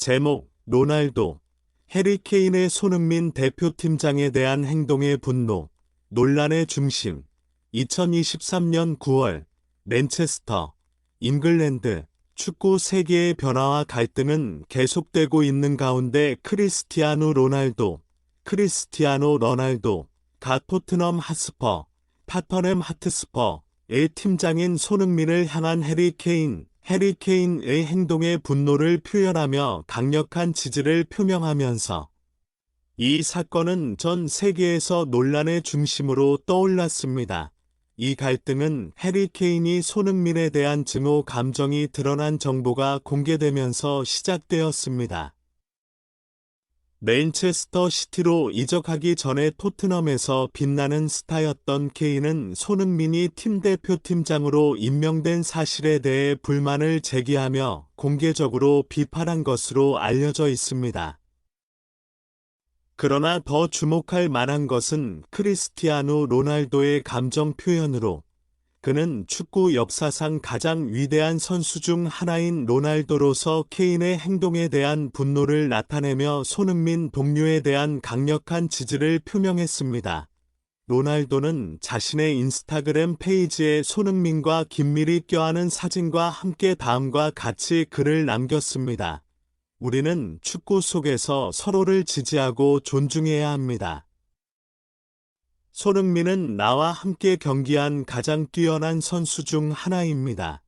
제목 로날도. 해리 케인의 손흥민 대표팀장에 대한 행동의 분노. 논란의 중심. 2023년 9월 맨체스터 잉글랜드. 축구 세계의 변화와 갈등은 계속되고 있는 가운데 크리스티아노 로날도 크리스티아노 로날도 가 토트넘 하스퍼 파터넘 하트스퍼의 팀장인 손흥민을 향한 해리 케인 해리 케인의 행동에 분노를 표현하며 강력한 지지를 표명하면서 이 사건은 전 세계에서 논란의 중심으로 떠올랐습니다. 이 갈등은 해리 케인이 손흥민에 대한 증오 감정이 드러난 정보가 공개되면서 시작되었습니다. 맨체스터 시티로 이적하기 전에 토트넘에서 빛나는 스타였던 케인은 손흥민이 팀 대표팀장으로 임명된 사실에 대해 불만을 제기하며 공개적으로 비판한 것으로 알려져 있습니다. 그러나 더 주목할 만한 것은 크리스티아노 로날도의 감정 표현으로 그는 축구 역사상 가장 위대한 선수 중 하나인 로날도로서 케인의 행동에 대한 분노를 나타내며 손흥민 동료에 대한 강력한 지지를 표명했습니다. 로날도는 자신의 인스타그램 페이지에 손흥민과 긴밀히 껴안은 사진과 함께 다음과 같이 글을 남겼습니다. 우리는 축구 속에서 서로를 지지하고 존중해야 합니다. 손흥민은 나와 함께 경기한 가장 뛰어난 선수 중 하나입니다.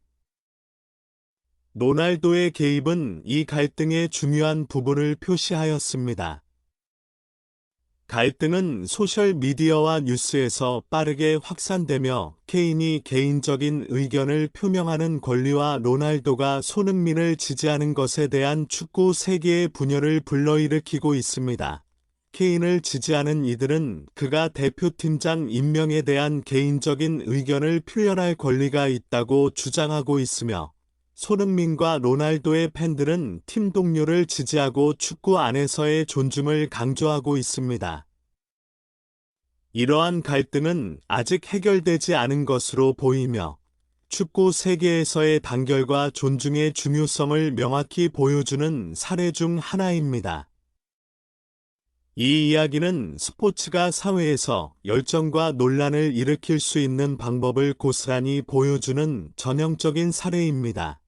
로날도의 개입은 이 갈등의 중요한 부분을 표시하였습니다. 갈등은 소셜미디어와 뉴스에서 빠르게 확산되며 케인이 개인적인 의견을 표명하는 권리와 로날도가 손흥민을 지지하는 것에 대한 축구 세계의 분열을 불러일으키고 있습니다. 케인을 지지하는 이들은 그가 대표팀장 임명에 대한 개인적인 의견을 표현할 권리가 있다고 주장하고 있으며 손흥민과 로날도의 팬들은 팀 동료를 지지하고 축구 안에서의 존중을 강조하고 있습니다. 이러한 갈등은 아직 해결되지 않은 것으로 보이며 축구 세계에서의 단결과 존중의 중요성을 명확히 보여주는 사례 중 하나입니다. 이 이야기는 스포츠가 사회에서 열정과 논란을 일으킬 수 있는 방법을 고스란히 보여주는 전형적인 사례입니다.